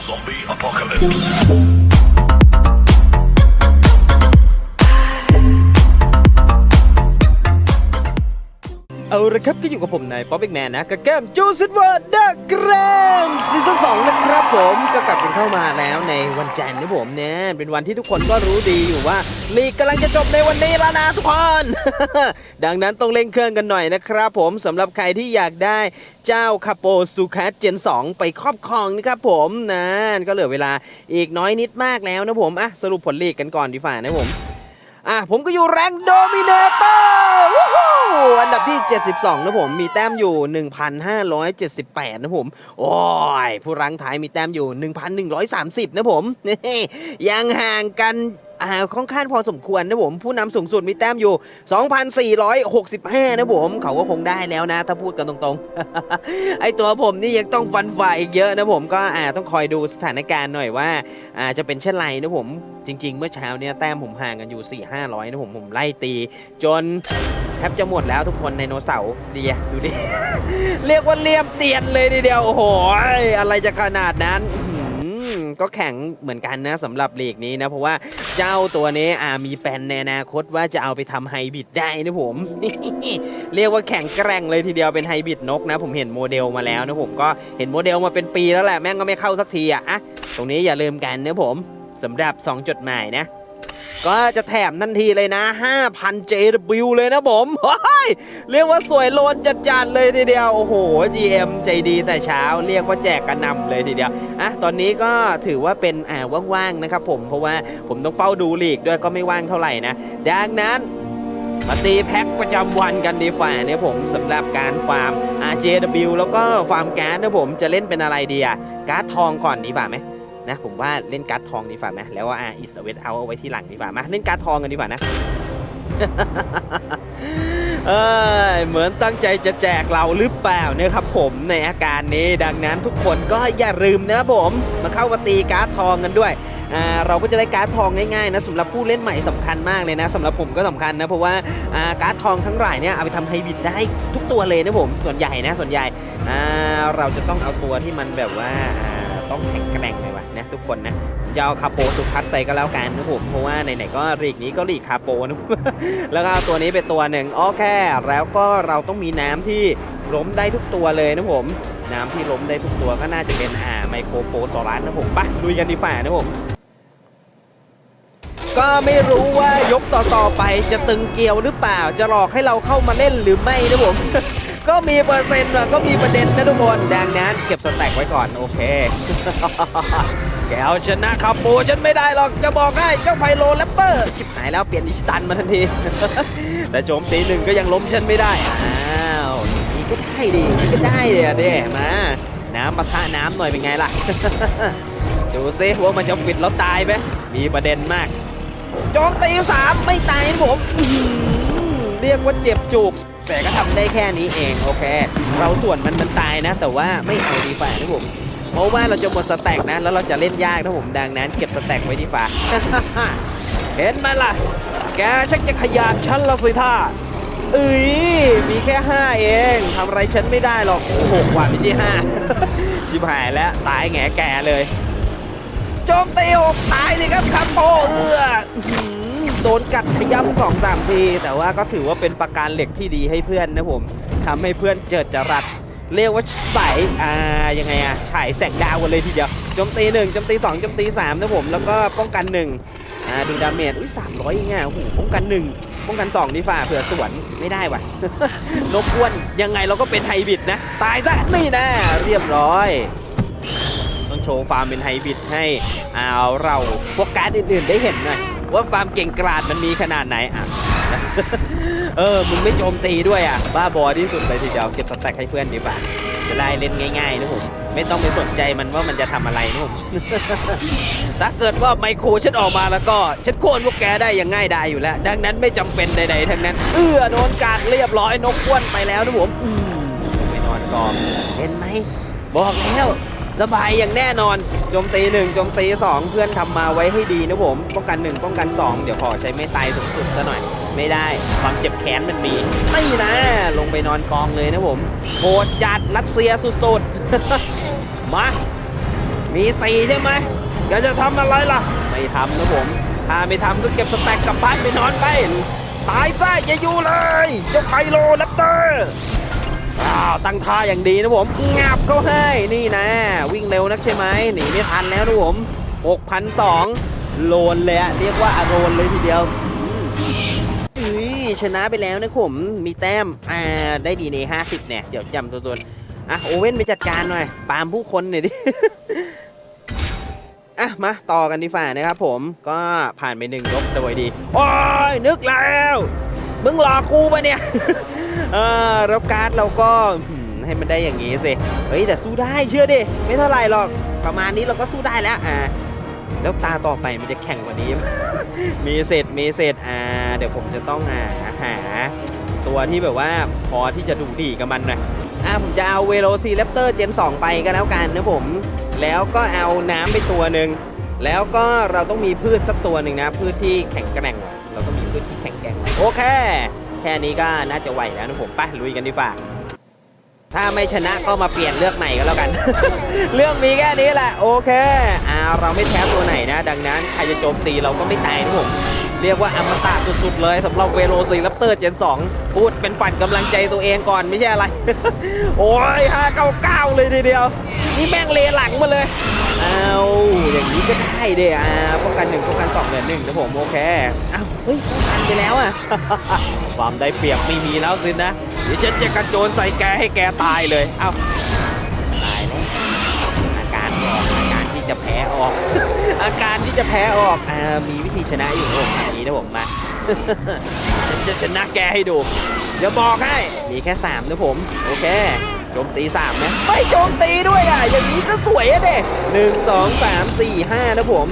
Zombie apocalypse. ละครับก็อยู่กับผมนายป๊อปเอกแมนนะกับแก้มจูซิตเวอร์ดักแกรมซีซั่นสองนะครับผมก็กลับกันเข้ามาแล้วในวันจันทร์นะผมเนี่ยเป็นวันที่ทุกคนก็รู้ดีอยู่ว่าลีกกำลังจะจบในวันนี้แล้วนะทุกคน ดังนั้นต้องเร่งเครื่องกันหน่อยนะครับผมสำหรับใครที่อยากได้เจ้าคาโปซูคัสเจน 2 ไปครอบครองนะครับผมนะก็เหลือเวลาอีกน้อยนิดมากแล้วนะผมอะสรุปผลลีกกันก่อนดีฝ่านะผมอะผมก็อยู่แรงโดมิเนเตอร์ อันดับที่ 72 นะผม มีแต้มอยู่ 1,578 นะผม โอ้ย ผู้รั้งท้ายมีแต้มอยู่ 1,130 นะผม ยังห่างกัน อ่าค่อนข้างพอสมควรนะผมผู้นำสูงสุดมีแต้มอยู่ 2,465 นะผมเขาก็คงได้แล้วนะ ถ้าพูดกันตรงๆ ไอตัวผมนี่ยังต้องฟันฝ่ายอีกเยอะนะผมก็อ่าต้องคอยดูสถานการณ์หน่อยว่าอ่าจะเป็นเช่นไรนะผมจริง ๆ เมื่อเช้าเนี่ยแต้มผมห่างกันอยู่ 4 500นะผมผมไล่ตี จนแทบจะหมดแล้วทุกคนในโนเสาร์เดียดูดิ เรียกว่าเลี่ยมเตียนเลยทีเดียวโอ้โหอะไรจะขนาดนั้น ก็แข็งเหมือนกันนะสำหรับลีกนี้นะ เพราะว่าเจ้าตัวนี้อ่ามีแปนในอนาคตว่าจะเอาไปทำไฮบิดได้นะผม เรียกว่าแข็งแกร่งเลยทีเดียวเป็นไฮบิดนกนะ ผมเห็นโมเดลมาแล้วนะผมก็เห็นโมเดลมาเป็นปีแล้วแหละแม่งก็ไม่เข้าสักทีอะอะตรงนี้อย่าลืมกันนะผมสำหรับ 2 จดหมายนะ ก็จะแถมทันทีเลยนะ 5,000 JW เลยนะผมเฮ้ยเรียกว่าสวยโลนจัดๆเลยทีเดียว โอ้โห GM ใจดีแต่เช้า เรียกว่าแจกกระนำเลยทีเดียวอะตอนนี้ก็ถือว่าเป็นอ่าว่างๆนะครับผม เพราะว่าผมต้องเฝ้าดูลีกด้วยก็ไม่ว่างเท่าไหร่นะ ดังนั้นมาตีแพ็คประจำวันกันดีฝ่าเนี่ยผมสำหรับการฟาร์ม RJW แล้วก็ฟาร์มการ์ดนะผมจะเล่นเป็นอะไรดีอะการ์ดทองก่อนดีฝ่าไหม นะผมว่าเล่นการ์ดทองดีฝ่าไหมแล้วว่าอ่าอิสเวตเอาเอาไว้ที่หลังดีฝ่ามาเล่นการ์ดทองกันดีฝ่านะเอ้ยเหมือนตั้งใจจะแจกเราหรือเปล่าเนี่ยครับผมในอาการนี้ดังนั้นทุกคนก็อย่าลืมนะผมมาเข้ามาตีการ์ดทองกันด้วยอ่าเราก็จะได้การ์ดทองง่ายๆนะสำหรับผู้เล่นใหม่สำคัญมากเลยนะสำหรับผมก็สำคัญนะเพราะว่าอ่าการ์ดทองทั้งหลายเนี่ยเอาไปทำไฮบริดได้ทุกตัวเลยนะผมส่วนใหญ่นะส่วนใหญ่อ่าเราจะต้องเอาตัวที่มันแบบว่าอ่า ต้องแข็งแกร่งเลยวะนะทุกคนนะผมจะเอาคาโปสุพัทไปก็แล้วกันนะผมเพราะว่าไหนๆก็ลีกนี้ก็ลีกคาโปนะแล้วก็เอาตัวนี้เป็นตัวหนึ่งโอเคแล้วก็เราต้องมีน้ำที่ล้มได้ทุกตัวเลยนะผมน้ำที่ล้มได้ทุกตัวก็น่าจะเป็นอ่าไมโครโปโซลัสนะผมไปลุยกันดีฝ่านะผมก็ไม่รู้ว่ายกต่อๆไปจะตึงเกลียวหรือเปล่า จะหลอกให้เราเข้ามาเล่นหรือไม่นะผม ก็มีเปอร์เซ็นต์ว่ะก็มีประเด็นนะทุกคน ดังนั้นเก็บสแต็กไว้ก่อน โอเค แกเอาชนะคาโปฉันไม่ได้หรอก จะบอกให้เจ้าไพโลแรปเตอร์ ชิบหายแล้วเปลี่ยนอิชิตันมาทันที แต่โจมตีหนึ่งก็ยังล้มฉันไม่ได้ อ้าวนี่ก็ได้ดินี่ก็ได้เลยอเด้มา น้ำปะทะน้ำหน่อยเป็นไงล่ะ ดูซิว่ามันจะฟิตแล้วตายไหมมีประเด็นมากโจมตีสามไม่ตายผมเรียกว่าเจ็บจุก แต่ก็ทำได้แค่นี้เองโอเค เราส่วนมันมันตายนะ แต่ว่าไม่เอาดีฝ่านะผมเพราะว่าเราจะหมดสแต็กนะ แล้วเราจะเล่นยากนะผมดังนั้น เก็บสแต็กไว้ดีฝ่าเห็นไหมล่ะ แกชักจะขยาดฉันและสิท่าเอ้ยมีแค่ 5 เองทำอะไรฉันไม่ได้หรอกหกว่าไม่ใช่ห้าชิบหายแล้ว ตายแง่แก่เลย โจมตีหกตายสิครับคัมโปเอืออื้อหือ โดนกัดขย้ำสองสามที แต่ว่าก็ถือว่าเป็นประการเหล็กที่ดีให้เพื่อนนะผมทำให้เพื่อนเจิดจรัสเรียกว่าใสอ่ายังไงอะฉายแสงดาวกันเลยทีเดียวโจมตีหนึ่งโจมตีสองโจมตีสามนะผมแล้วก็ป้องกันหนึ่งอ่าดูดาเมจอุ้ยสามร้อยยังไงโอ้โหป้องกันหนึ่งป้องกันสองดีฝ่าเผื่อสวนไม่ได้ว่ะนกอ้วนยังไงเราก็เป็นไฮบิดนะ ตายซะนี่นะเรียบร้อยต้องโชว์ฟาร์มเป็นไฮบิดให้เอาเราพวกการ์ดอื่นๆได้เห็นหน่อย ว่าฟามเก่งกราดมันมีขนาดไหนอะเออมึงไม่โจมตีด้วยอะ บ้าบอที่สุดเลยทีเดียวเก็บสแต็กให้เพื่อนดีกว่าจะได้เล่นง่ายๆนะผมไม่ต้องไปสนใจมันว่ามันจะทำอะไรนะผมถ้าเกิดว่าไมโครฉันออกมาแล้วก็ฉันโค่นพวกแกได้อย่างง่ายดายอยู่แล้ว ดังนั้นไม่จำเป็นใดๆทั้งนั้น เอื้อโดนการเรียบร้อยนกอ้วนไปแล้วนะผมอืมไปนอนกองเห็นไหมบอกแล้ว สบายอย่างแน่นอนโจมตีหนึ่งโจมตีสองเพื่อนทำมาไว้ให้ดีนะผม ป้องกันหนึ่งป้องกันสองเดี๋ยวขอใช้ไม่ตายสูงสุดซะหน่อย ไม่ได้ความเจ็บแค้นมันมีไม่นะ ลงไปนอนกองเลยนะผมโหดจัดรัสเซียสุดๆ มามีสี่ใช่ไหมแกจะทำอะไรล่ะ ไม่ทำนะผม ถ้าไม่ทำก็เก็บสแต็กกลับบ้านไปนอนไป ตายซะอย่าอยู่เลย เจ้าไพโลแรปเตอร์ อ้าวตั้งท่าอย่างดีนะผมงับเขาให้นี่นะ วิ่งเร็วนักใช่ไหมหนีไม่ทันแล้วนะผม6,002โลนเลยอะเรียกว่าอโรนเลยทีเดียวอืมอุ้ยชนะไปแล้วนะผมมีแต้มอ่าได้ดีใน 50 เนี่ย เดี๋ยวจำตัวตัวอะโอเว่นไปจัดการหน่อย ปาล์มผู้คนหน่อยดิอะมาต่อกันดีฝ่านะครับผมก็ผ่านไปหนึ่งยกโดยดี โอ้ยนึกแล้ว มึงหลอกกูปะเนี่ย เออแล้วการ์ดเราก็ให้มันได้อย่างงี้สิเฮ้ยแต่สู้ได้เชื่อดิไม่เท่าไหร่หรอกประมาณนี้เราก็สู้ได้แล้วอ่าแล้วตาต่อไปมันจะแข่งกว่านี้ มีเศษมีเศษอ่าเดี๋ยวผมจะต้องอ่าหา ตัวที่แบบว่าพอที่จะดูดีกับมันหน่อยอ่าผมจะเอาเวโรซีเลปเตอร์เจน 2 ไปก็แล้วกันนะผม แล้วก็เอาน้ำไปตัวหนึ่งแล้วก็เราต้องมีพืชสักตัวหนึ่งนะ พืชที่แข็งแกร่งเราต้องมีพืชที่แข็งแกร่งโอเค แค่นี้ก็น่าจะไหวแล้วนะผมไปลุยกันดีฝ่าถ้าไม่ชนะก็มาเปลี่ยนเลือกใหม่ก็แล้วกัน เรื่องมีแค่นี้แหละโอเคอ่าเราไม่แพ้ตัวไหนนะ ดังนั้นใครจะโจมตีเราก็ไม่ตายนะผมเรียกว่าอมตะสุดๆเลยสำหรับเวโรซีรัปเตอร์เจน 2 พูดเป็นฝันกำลังใจตัวเองก่อนไม่ใช่อะไร โอ้ย599เลยทีเดียว นี่แม่งเลหลังมาเลย เอาอย่างนี้ก็ได้เด้อ่าป้องกันหนึ่งป้องกันสองเหลือหนึ่งนะผมโอเคอ้าวเฮ้ยป้องกันไปแล้วอะ ความได้เปรียบไม่มีแล้วสินะเดี๋ยวฉันจะกระโจนใส่แกให้แกตายเลย เอ้าตายแล้วอาการออกอาการที่จะแพ้ออก อาการที่จะแพ้ออกอ่ามีวิธีชนะอยู่ผมอันนี้นะผมมาฉันจะชนะแกให้ดูเดี๋ยวบอกให้มีแค่3นะผม โอเคโจมตี3นะไม่โจมตีด้วยอะ อย่างนี้ก็สวยอะเด็หนึ่งสองสามสี่ห้านะผม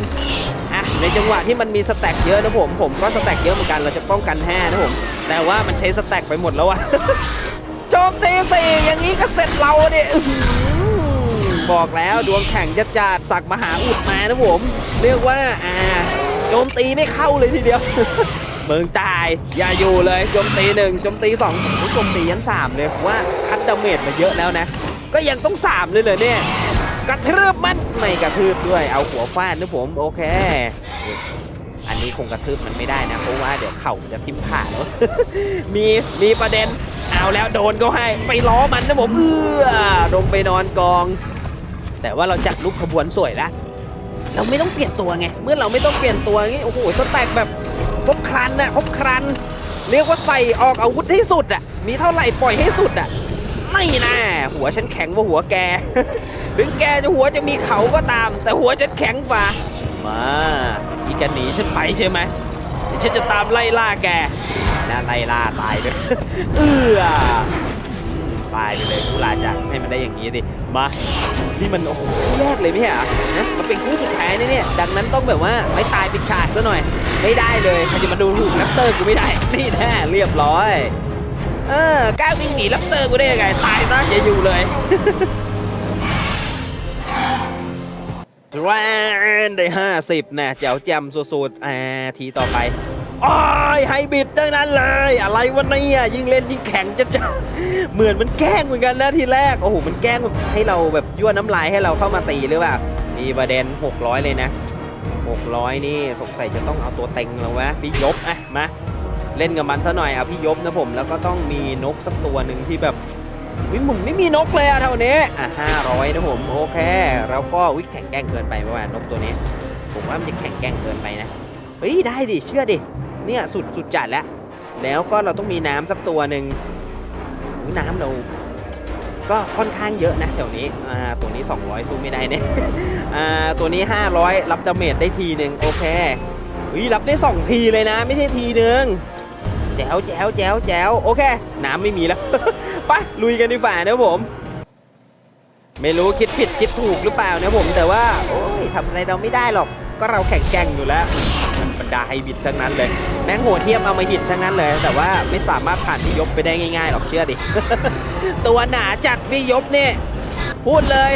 อะในจังหวะที่มันมีสแต็กเยอะนะผม ผมก็สแต็กเยอะเหมือนกันเราจะป้องกัน5นะผม แต่ว่ามันใช้สแต็กไปหมดแล้วอะโจมตีสี่อย่างนี้ก็เสร็จเราเนี่ยบอกแล้วดวงแข่งจัดจาดสักมหาอุดมานะผม เรียกว่าอ่าโจมตีไม่เข้าเลยทีเดียวเมึงตายอย่าอยู่เลยโจมตีหนึ่งโจมตีสองโจมตียันสามเลยว่าคัดดาเมจมาเยอะแล้วนะ ก็ยังต้องสามเลยเลยเนี่ยกระทืบมันไม่กระทืบด้วยเอาหัวฟาดนะผมโอเค อันนี้คงกระทืบมันไม่ได้นะ เพราะว่าเดี๋ยวเข่ามันจะทิ่มขาแล้ว มีมีประเด็น เอาแล้วโดนก็ให้ ไปล้อมันนะผมเอื้อลงไปนอนกอง แต่ว่าเราจัดลูกขบวนสวยละเราไม่ต้องเปลี่ยนตัวไง เมื่อเราไม่ต้องเปลี่ยนตัวงี้ โอ้โหสแต็กแบบครบครันอะครบครัน เรียกว่าใส่ออกอาวุธให้สุดอะมีเท่าไหร่ปล่อยให้สุดอะไม่นะหัวฉันแข็งกว่าหัวแก ถึงแกจะหัวจะมีเขาก็ตาม แต่หัวฉันแข็งฝ่า มา อีแกหนีฉันไปใช่ไหมเดี๋ยวฉันจะตามไล่ล่าแกนะไล่ล่าตายด้วยเอื้อตายไปเลยกูลาจักให้มันได้อย่างนี้ดิมานี่มันโอ้โหแรกเลยไม่ใช่เหรอนะมันเป็นคู่สุดท้ายนะเนี่ยดังนั้นต้องแบบว่าไม่ตายปิดฉากซะหน่อย ไม่ได้เลยใครจะมาดูถูกแรปเตอร์กูไม่ได้นี่แน่เรียบร้อยเออก้าวิ่งหนีแรปเตอร์กูได้ยังไงตายซะอย่าอยู่เลย แรนได้ 50นะแจ๋วแจมสุดๆอ่าทีต่อไปโอ้ยไฮบิดทั้งนั้นเลย อะไรวะเนี่ยยิ่งเล่นยิ่งแข็งจะจัดเหมือนมันแกล้งเหมือนกันนะทีแรก โอ้โห มันแกล้งให้เราแบบยั่วน้ำลายให้เราเข้ามาตีหรือเปล่า มีประเด็น 600 เลยนะ 600 นี่สงสัยจะต้องเอาตัวเต็งแล้ววะพี่ยบอะมาเล่นกับมันซะหน่อยเอาพี่ยบนะผม แล้วก็ต้องมีนกสักตัวหนึ่งที่แบบ วิผมไม่มีนกเลยอะเท่านี้ อะ500นะผม โอเคแล้วก็วิแข่งแกล้งเกินไปเมื่านนกตัวนี้ ผมว่ามันจะแข่งแกล้งเกินไปนะ เฮ้ย ได้ดิ เชื่อดิ เนี่ยสุดสุดจัดแล้ว แล้วก็เราต้องมีน้ำสักตัวหนึ่งน้ำเราก็ค่อนข้างเยอะนะแถวนี้ อ่า ตัวนี้ 200 สู้ไม่ได้เนี่ย อ่า ตัวนี้ 500 รับดาเมจได้ทีหนึ่งโอเควิรับได้ 2 ทีเลยนะ ไม่ใช่ทีหนึ่งแจ๋วแจ๋วแจ๋วแจ๋วโอเค น้ำไม่มีแล้ว ไปลุยกันดีฝ่านะผม ไม่รู้คิดผิดคิดถูกหรือเปล่านะผม แต่ว่า โอ้ยทำอะไรเราไม่ได้หรอก ก็เราแข่งแกร่งอยู่แล้วมันบรรดาไฮบิดทั้งนั้นเลย แม่งโหดเทียมเอามาหิดทั้งนั้นเลย แต่ว่าไม่สามารถผ่านพี่ยบไปได้ง่ายๆหรอกเชื่อดิ ตัวหนาจัดพี่ยบเนี่ยพูดเลย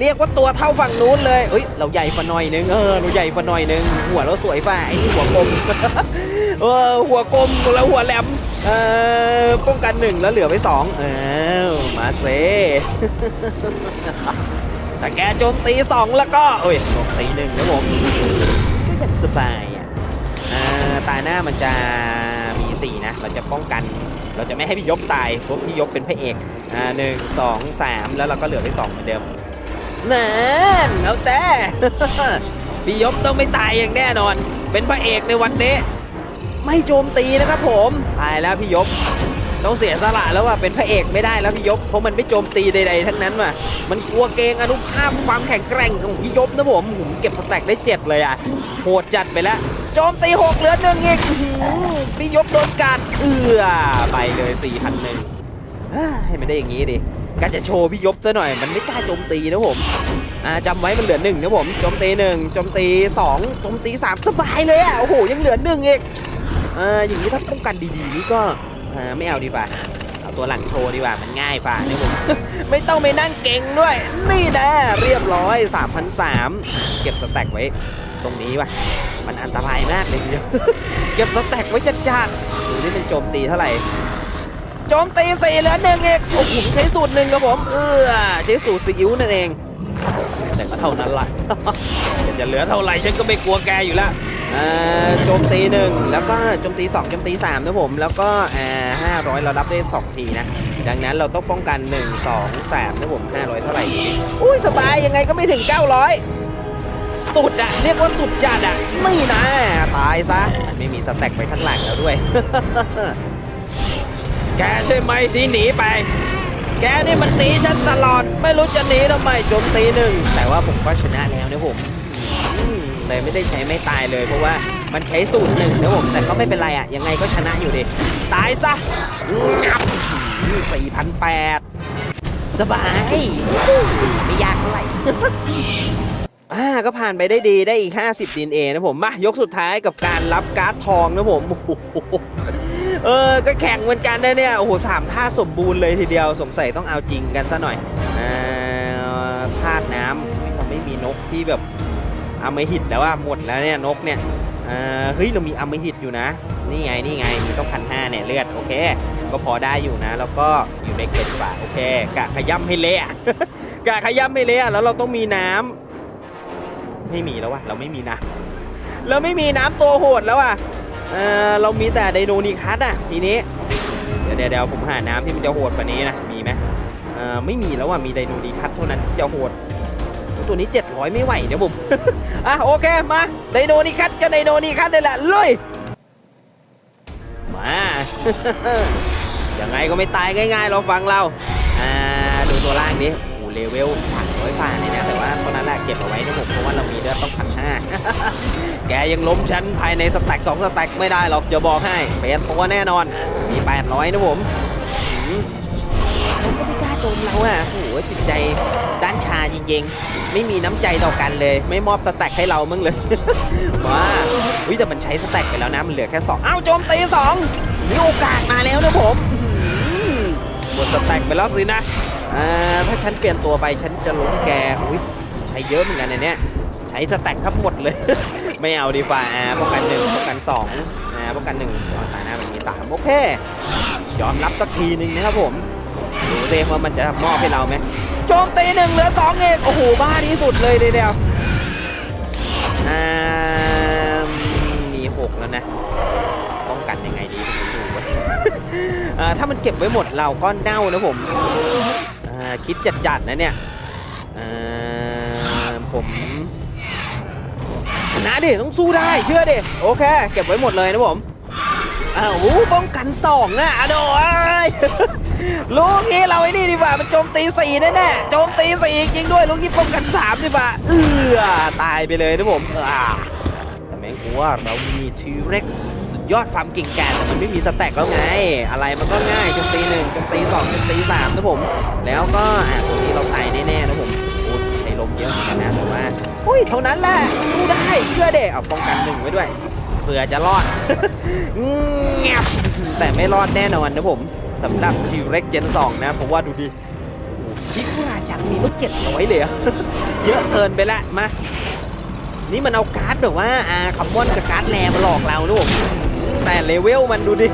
เรียกว่าตัวเท่าฝั่งนู้นเลยเอ้ยเราใหญ่ฝาหน่อยนึงเออเราใหญ่ฝาหน่อยนึงหัวเราสวยฝ่าไอ้นี่หัวกลมเออหัวกลมแล้วหัวแหลม เออป้องกันหนึ่งแล้วเหลือไปสองเออมาเซตถ้าแกโจมตีสองแล้วก็เอ้ยโจมตีหนึ่งนะผมก็ยังสบายอะอ่าตาหน้ามันจะมีสี่นะ เราจะป้องกัน เราจะไม่ให้พี่ยกตายพราะพี่ยกเป็นพระเอกอ่าหนึ่งสองสามแล้วเราก็เหลือไปสองเหมือนเดิมนั่นเอาแต่พี่ยกต้องไม่ตายอย่างแน่นอน เป็นพระเอกในวันนี้ ไม่โจมตีนะครับผมตายแล้วพี่ยกต้องเสียสละแล้วว่ะเป็นพระเอกไม่ได้แล้วพี่ยกเพราะมันไม่โจมตีใดๆทั้งนั้นว่ะมันกลัวเกงอนุภาพความแข็งแกร่งของพี่ยกนะผมผมเก็บสแต็กได้เจ็ดเลยอะโหดจัดไปแล้วโจมตีหกเหลือหนึ่งอีกพี่ยกโดนกัดเอือไปเลยสี่พันหนึ่งให้มันได้อย่างงี้ดิการจะโชว์พี่ยกซะหน่อย มันไม่กล้าโจมตีนะผมอ่าจำไว้มันเหลือหนึ่งนะผมโจมตีหนึ่งโจมตีสองโจมตีสามสบายเลยอะโอ้โหยังเหลือหนึ่งอีก อ่าอย่างนี้ถ้าป้องกันดีๆนี่ก็อ่าไม่เอาดีกว่าเอาตัวหลังโชว์ดีกว่ามันง่ายฝ่าเนี่ยผม ไม่ต้องไปนั่งเก่งด้วย นี่นะเรียบร้อย3,003เก็บสแต็กไว้ตรงนี้ว่ะมันอันตรายมากเลยทีเดียวเก็บสแต็กไว้จัดๆดูนี่มันโจมตีเท่าไหร่โจมตีสี่เหลือหนึ่งเองโอ้โหใช้สูตรหนึ่งครับผม เออใช้สูตรซีอิ๊วนั่นเอง แต่ก็เท่านั้นแหละจะเหลือเท่าไหร่ฉันก็ไม่กลัวแกอยู่แล้ว โจมตีหนึ่งแล้วก็โจมตีสองโจมตีสามนะผม แล้วก็อ่าห้าร้อยเรารับได้สองทีนะ ดังนั้นเราต้องป้องกัน 1 2 3นะผม 500 เท่าไหร่อุ้ยสบายยังไงก็ไม่ถึง 900 สุดอะเรียกว่าสุดจัดอะไม่นะ ตายซะ ไม่มีสแต็กไปข้างหลังแล้วด้วย แกใช่ไหมที่หนีไปแกนี่มันหนีฉันตลอดไม่รู้จะหนีทำไมโจมตีหนึ่งแต่ว่าผมก็ชนะแล้วนะผม เลยไม่ได้ใช้ไม่ตายเลย เพราะว่ามันใช้สูตรหนึ่งนะผมแต่ก็ไม่เป็นไรอะยังไงก็ชนะอยู่ดิตายซะงับสี่พันแปดสบายไม่ยากเท่าไหร่อ่าก็ผ่านไปได้ดีได้อีก 50ดีเอนะผมมายกสุดท้ายกับการรับการ์ดทองนะผมโอ้โหเออก็แข่งเหมือนกันนะเนี่ยโอ้โหสามท่าสมบูรณ์เลยทีเดียวสงสัยต้องเอาจริงกันซะหน่อยอ่าธาตุน้ำเราไม่มีนกที่แบบ อมหิตแล้วว่าหมดแล้วเนี่ยนกเนี่ยอ่าเฮ้ยเรามีอมหิตอยู่นะ นี่ไงนี่ไงมีต้องพันห้าเนี่ยเลือดโอเค ก็พอได้อยู่นะ แล้วก็อยู่ในเกล็ดป่าโอเคกะขย้ำให้เละกะขย้ำให้เละแล้วเราต้องมีน้ำไม่มีแล้ววะเราไม่มีน้ำเราไม่มีน้ำตัวโหดแล้วอะเออเรามีแต่ไดโนนีคัสอะทีนี้เดี๋ยวเดี๋ยวผมหาน้ำที่มันจะโหดกว่านี้นะมีไหมเออไม่มีแล้วอะมีไดโนนีคัสเท่านั้นที่จะโหด ตัวนี้ 700 ไม่ไหวเดี๋ยวผม อะโอเคมาไดโนนี่คัสก็ไดโนนี่คัสได้แหละลุยมา ยังไงก็ไม่ตายง่ายๆเราฟังเรา อ่าดูตัวล่างดิโอ้โหเลเวล300ฝ่าเลยนะแต่ว่าเท่าะนั้นแหละเก็บเอาไว้นะผมเพราะว่าเรามีเลือดต้องพันห้าแกยังล้มฉันภายในสแต็กสองสแต็กไม่ได้หรอกจะบอกให้เป็นตัวแน่นอนมี800นะผมหืมก็ไม่กล้าโจมเราอะโอ้โหจิตใจด้านชาจริงๆ ไม่มีน้ำใจต่อกันเลย ไม่มอบสแต็กให้เรามึงเลยว้าวิแต่มันใช้สแต็กไปแล้วนะมันเหลือแค่สองอ้าวโจมตีสองมีโอกาสมาแล้วนะผมหมดสแต็กไปแล้วสินะอ่าถ้าฉันเปลี่ยนตัวไปฉันจะล้มแกอุ้ยใช้เยอะเหมือนกันในเนี้ยใช้สแต็กครับหมดเลย ไม่เอาดีฝ่าอ่าป้องกันหนึ่งป้องกันสองอ่าป้องกันหนึ่งตอนตาหน้ามันมีสามโอเคยอมรับสักทีหนึ่งนะครับผมดูเซว่ามันจะมอบให้เราไหม จมตีหนึ่งเหลือสองเองโอ้โหบ้าที่สุดเลยทีเดียวอ่ามีหกแล้วนะป้องกันยังไงดีดูไว้อ่าถ้ามันเก็บไว้หมดเราก็เน่านะผมคิดจัดๆนะเนี่ยผมชนะดิต้องสู้ได้เชื่อดิโอเค เก็บไว้หมดเลยนะผม อ้าวป้องกันสองอะอะโดอ้ยลูกนี้เราไอ้นี่ดีกว่ามันโจมตีสี่แน่ๆโจมตีสี่จริงด้วยลูกนี้ป้องกันสามดีกว่าเออตายไปเลยนะผมอ่าแต่แม่งกูว่าเรามีทีเร็กสุดยอดความเก่งกาจแต่มันไม่มีสแต็กแล้วไง อะไรมันก็ง่ายโจมตีหนึ่งโจมตีสองโจมตีสามนะผม แล้วก็อะตัวนี้เราตายแน่ๆนะผมโอ้ใช้ลมเยอะเหมือนกันนะแต่ว่าอุ้ยเท่านั้นแหละสู้ได้เชื่อเด็เอาป้องกันหนึ่งไว้ด้วย เผื่อจะรอดแต่ไม่รอดแน่นอนนะผมสำหรับทีเร็กเจน2นะผมว่าดูดิโอ้โหพี่กุราจังมีต้องเจ็ดร้อยเลยอะเยอะเกินไปละมา นี่มันเอาการ์ดแบบว่าอาคัมมอนกับการ์ดแรมาหลอกเรานะผมแต่เลเวลมันดูดิ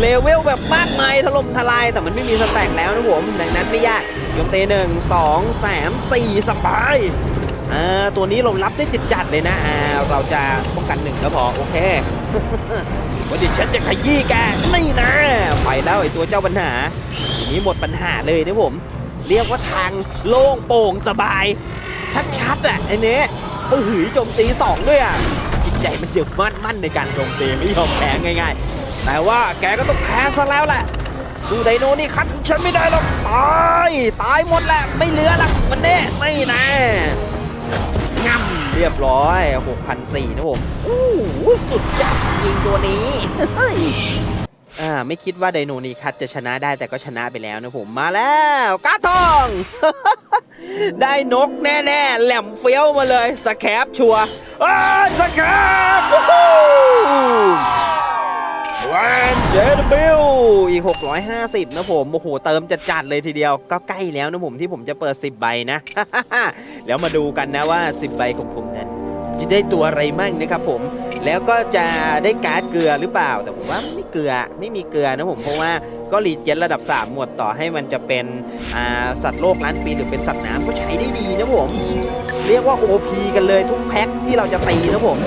เลเวลแบบมากมายถล่มทลาย แต่มันไม่มีสแต็กแล้วนะผม ดังนั้นไม่ยากโจมตีหนึ่งสองสามสี่สบาย อ่าตัวนี้เรารับได้จิตจัดเลยนะอ่าเราจะป้องกันหนึ่งก็พอโอเควันนี้ฉันจะขยี้แกไม่นะไปแล้วไอตัวเจ้าปัญหา ทีนี้หมดปัญหาเลยนะผม เรียกว่าทางโล่งโปร่งสบาย ชัดๆอะไอ้เนี้ยเออหือโจมตีสองด้วยอะจิตใจมันยึดมั่นมั่นในการโจมตีไม่ยอมแพ้ง่ายๆ แต่ว่าแกก็ต้องแพ้ซะแล้วแหละสู้ไดโนนี่คัดฉันไม่ได้หรอกตายตายหมดแหละไม่เหลือละมันแน่ไม่นะ ง่ำเรียบร้อย6,004นะผมโอ้สุดจัดจริงตัวนี้อ่าไม่คิดว่าไดโนนีคัดจะชนะได้แต่ก็ชนะไปแล้วนะผมมาแล้วกาทอง ได้นกแน่ๆ แหลมเฟี้ยวมาเลยสแครปชัวร์อ้าสแคป วู้ฮู้แวนเจดบิลอีก 650 นะผม โอ้โห เติมจัดๆเลยทีเดียว ก็ใกล้แล้วนะผมที่ผมจะเปิด 10 ใบนะ แล้วมาดูกันนะว่า 10 ใบของผมนั้น จะได้ตัวอะไรมั่งนะครับผม แล้วก็จะได้การ์ดเกลือหรือเปล่า แต่ผมว่าไม่เกลือ ไม่มีเกลือนะผม เพราะว่าก็รีเจนระดับ 3 หมวดต่อให้มันจะเป็นสัตว์โลกล้านปีหรือเป็นสัตว์น้ำก็ใช้ได้ดีนะผม เรียกว่า OP กันเลยทุกแพ็คที่เราจะตีนะผม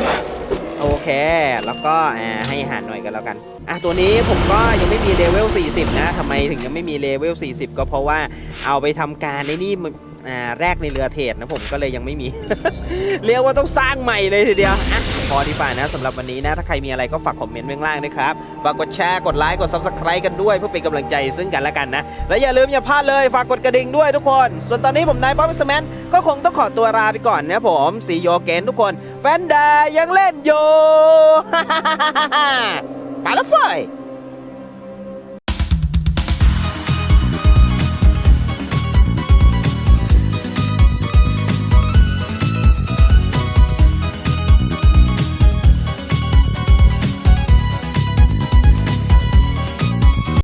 โอเค แล้วก็ให้อาหารหน่อยกันแล้วกัน อะตัวนี้ผมก็ยังไม่มีเลเวล 40 นะทำไมถึงยังไม่มีเลเวล 40 ก็เพราะว่าเอาไปทำการในนี่แรกในเรือเทรดนะผมก็เลยยังไม่มี เรียกว่าต้องสร้างใหม่เลยทีเดียวอะ พอดีฝ่านะสำหรับวันนี้นะ ถ้าใครมีอะไรก็ฝากคอมเมนต์ไว้ข้างล่างนะครับ ฝากกดแชร์ กดไลค์ กด subscribe กันด้วย เพื่อเป็นกำลังใจซึ่งกันและกันนะ และอย่าลืมอย่าพลาดเลย ฝากกดกระดิ่งด้วยทุกคน ส่วนตอนนี้ผมนายป๊อปสแมนก็คงต้องขอตัวลาไปก่อนนะผมสีโยเกนทุกคน แฟนดายังเล่นอยู่ไปแล้วเฟย